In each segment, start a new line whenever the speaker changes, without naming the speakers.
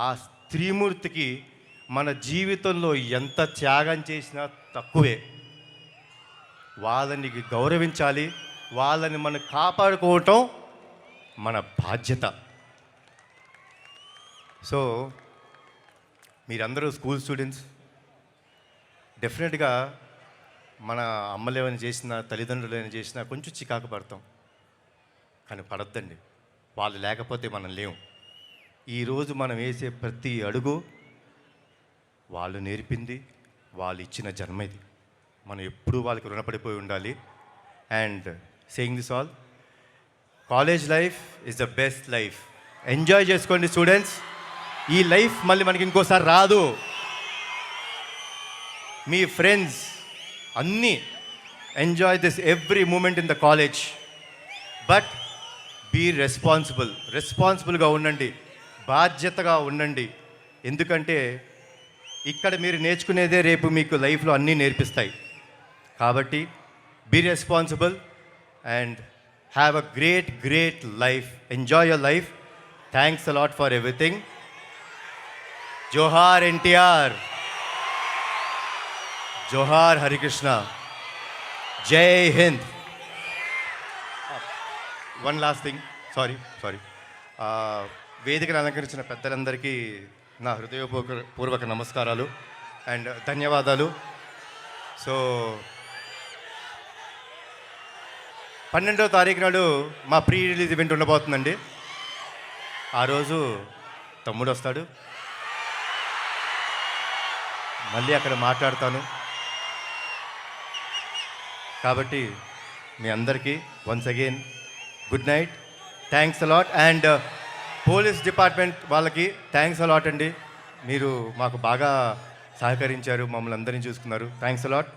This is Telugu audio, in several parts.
ఆ స్త్రీమూర్తికి మన జీవితంలో ఎంత త్యాగం చేసినా తక్కువే. వాళ్ళని గౌరవించాలి వాళ్ళని మనం కాపాడుకోవటం మన బాధ్యత. సో మీరందరూ స్కూల్ స్టూడెంట్స్ డెఫినెట్గా మన అమ్మలు ఏమైనా చేసినా తల్లిదండ్రులు ఏమైనా చేసినా కొంచెం చికాకు పడతాం. కానీ పడద్దండి. వాళ్ళు లేకపోతే మనం లేవు ఈరోజు మనం వేసే ప్రతి అడుగు వాళ్ళు నేర్పింది వాళ్ళు ఇచ్చిన జన్మ ఇది. మనం ఎప్పుడూ వాళ్ళకి రుణపడిపోయి ఉండాలి. And saying this all college life is the best life enjoy చేసుకోండి స్టూడెంట్స్ ఈ లైఫ్ మళ్ళీ మనకి ఇంకోసారి రాదు. మీ ఫ్రెండ్స్ అన్నీ enjoy this every moment in the college but be responsible రెస్పాన్సిబుల్గా ఉండండి. బాధ్యతగా ఉండండి. ఎందుకంటే ఇక్కడ మీరు నేర్చుకునేదే రేపు మీకు లైఫ్లో అన్నీ నేర్పిస్తాయి. కాబట్టి be responsible and have a great great life enjoy your life thanks a lot for everything జోహార్ ఎన్టీఆర్ జోహార్ హరికృష్ణ జై Hind one last thing sorry sorry వేదికను అలంకరించిన పెద్దలందరికీ నా హృదయపూర్వక పూర్వక నమస్కారాలు అండ్ ధన్యవాదాలు. సో పన్నెండవ తారీఖు నాడు మా ప్రీ రిలీజ్ ఈవెంట్ ఉండబోతుందండి. ఆ రోజు తమ్ముడు వస్తాడు. మళ్ళీ అక్కడ మాట్లాడతాను. కాబట్టి మీ అందరికీ once again good night thanks a lot and police department వాళ్ళకి థ్యాంక్స్ అలాట్ అండి. మీరు మాకు బాగా సహకరించారు మమ్మల్ని అందరినీ చూసుకున్నారు. Thanks a lot.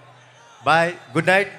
Bye good night.